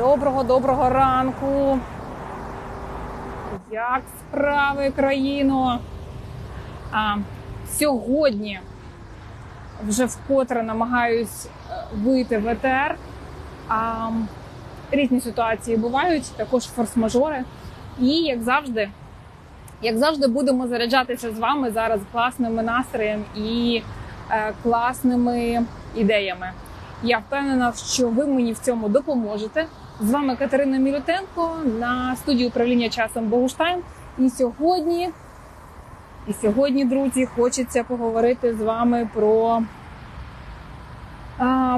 Доброго доброго ранку. Як справи країно? А, сьогодні вже вкотре намагаюсь е, вийти в ЕТР. А, різні ситуації бувають, також форс-мажори. І як завжди, як завжди, будемо заряджатися з вами зараз класними настроєм і е, класними ідеями. Я впевнена, що ви мені в цьому допоможете. З вами Катерина Мілютенко на студії управління часом Богуштайм. І сьогодні, і сьогодні, друзі, хочеться поговорити з вами про,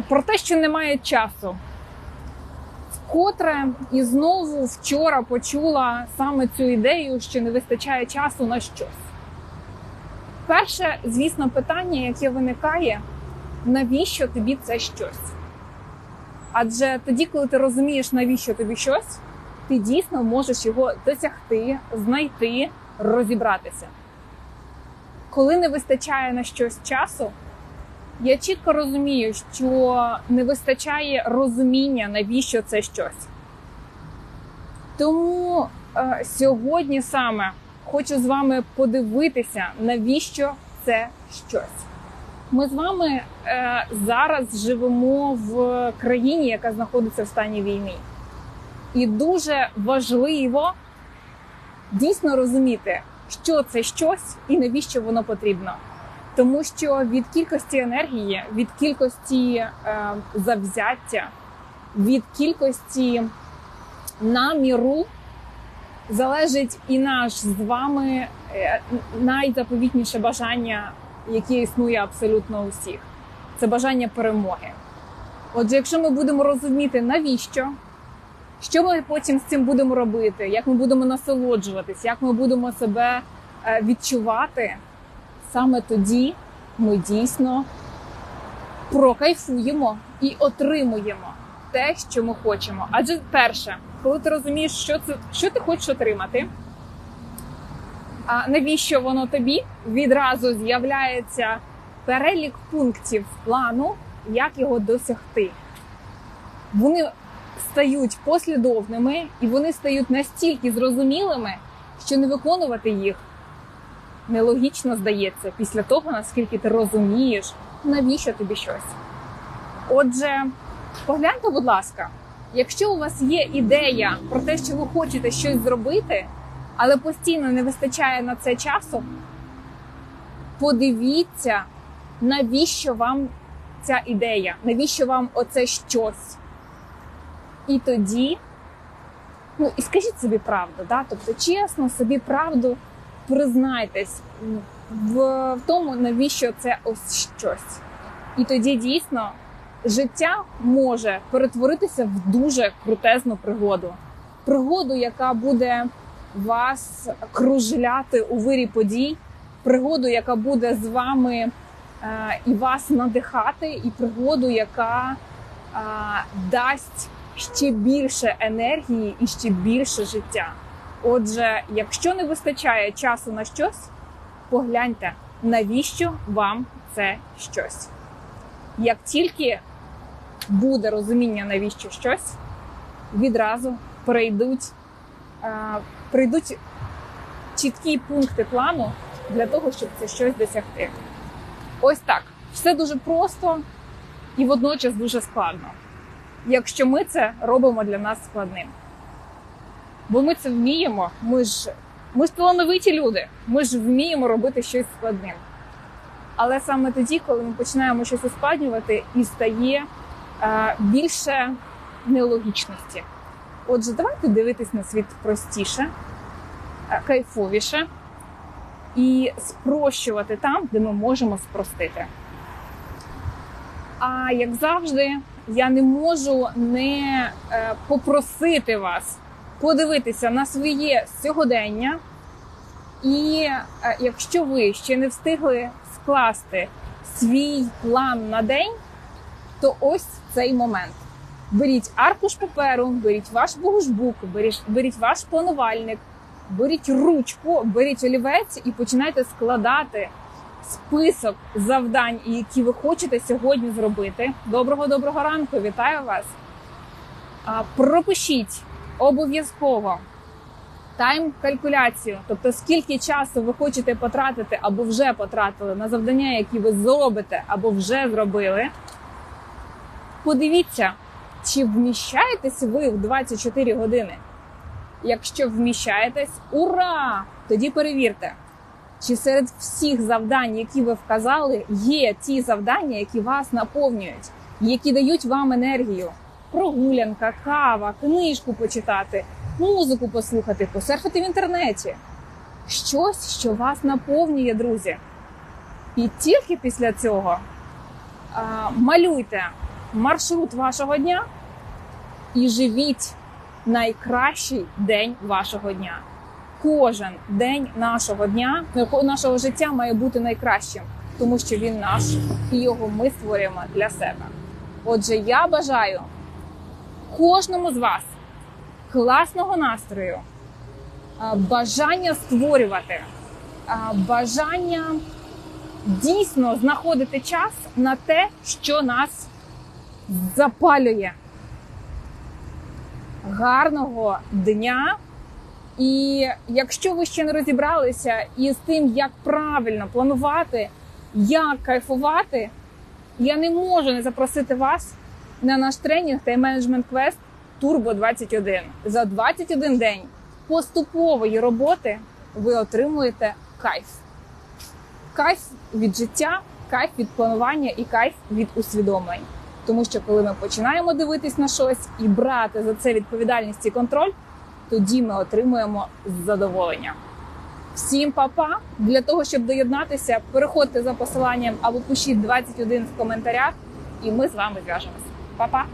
про те, що немає часу. Вкотре і знову вчора почула саме цю ідею, що не вистачає часу на щось. Перше, звісно, питання, яке виникає, навіщо тобі це щось? Адже тоді, коли ти розумієш, навіщо тобі щось, ти дійсно можеш його досягти, знайти, розібратися. Коли не вистачає на щось часу, я чітко розумію, що не вистачає розуміння, навіщо це щось. Тому е, сьогодні саме хочу з вами подивитися, навіщо це щось. Ми з вами е, зараз живемо в країні, яка знаходиться в стані війни. І дуже важливо дійсно розуміти, що це щось і навіщо воно потрібно. Тому що від кількості енергії, від кількості е, завзяття, від кількості наміру залежить і наш з вами е, найзаповітніше бажання яке існує абсолютно у всіх. Це бажання перемоги. Отже, якщо ми будемо розуміти, навіщо, що ми потім з цим будемо робити, як ми будемо насолоджуватись, як ми будемо себе е, відчувати, саме тоді ми дійсно прокайфуємо і отримуємо те, що ми хочемо. Адже перше, коли ти розумієш, що це що ти хочеш отримати. А навіщо воно тобі? Відразу з'являється перелік пунктів плану, як його досягти. Вони стають послідовними і вони стають настільки зрозумілими, що не виконувати їх нелогічно здається після того, наскільки ти розумієш, навіщо тобі щось. Отже, погляньте, будь ласка, якщо у вас є ідея про те, що ви хочете щось зробити але постійно не вистачає на це часу, подивіться, навіщо вам ця ідея, навіщо вам оце щось. І тоді, ну і скажіть собі правду, да? тобто чесно, собі правду признайтесь в, в тому, навіщо це ось щось. І тоді дійсно життя може перетворитися в дуже крутезну пригоду. Пригоду, яка буде вас кружляти у вирі подій, пригоду, яка буде з вами е, і вас надихати, і пригоду, яка е, дасть ще більше енергії і ще більше життя. Отже, якщо не вистачає часу на щось, погляньте, навіщо вам це щось. Як тільки буде розуміння, навіщо щось, відразу перейдуть прийдуть чіткі пункти плану для того, щоб це щось досягти. Ось так. Все дуже просто і водночас дуже складно, якщо ми це робимо для нас складним. Бо ми це вміємо, ми ж ми ж талановиті люди, ми ж вміємо робити щось складним. Але саме тоді, коли ми починаємо щось ускладнювати, і стає е, більше нелогічності. Отже, давайте дивитись на світ простіше, е, кайфовіше і спрощувати там, де ми можемо спростити. А як завжди, я не можу не е, попросити вас подивитися на своє сьогодення. І е, якщо ви ще не встигли скласти свій план на день, то ось цей момент. Беріть аркуш паперу, беріть ваш богушбук, беріть, беріть ваш планувальник, беріть ручку, беріть олівець і починайте складати список завдань, які ви хочете сьогодні зробити. Доброго доброго ранку! Вітаю вас! Пропишіть обов'язково тайм-калькуляцію, тобто скільки часу ви хочете потратити або вже потратили на завдання, які ви зробите або вже зробили. Подивіться, чи вміщаєтесь ви в 24 години. Якщо вміщаєтесь, ура! Тоді перевірте, чи серед всіх завдань, які ви вказали, є ті завдання, які вас наповнюють, які дають вам енергію. Прогулянка, кава, книжку почитати, музику послухати, посерфити в інтернеті. Щось, що вас наповнює, друзі. І тільки після цього а, малюйте маршрут вашого дня і живіть найкращий день вашого дня. Кожен день нашого дня, нашого життя має бути найкращим, тому що він наш і його ми створюємо для себе. Отже, я бажаю кожному з вас класного настрою, бажання створювати, бажання дійсно знаходити час на те, що нас запалює. Гарного дня! І якщо ви ще не розібралися із тим, як правильно планувати, як кайфувати, я не можу не запросити вас на наш тренінг та менеджмент квест Turbo 21. За 21 день поступової роботи ви отримуєте кайф. Кайф від життя, кайф від планування і кайф від усвідомлень. Тому що коли ми починаємо дивитись на щось і брати за це відповідальність і контроль, тоді ми отримуємо задоволення. Всім па-па! Для того, щоб доєднатися, переходьте за посиланням або пишіть 21 в коментарях, і ми з вами зв'яжемося. Па-па!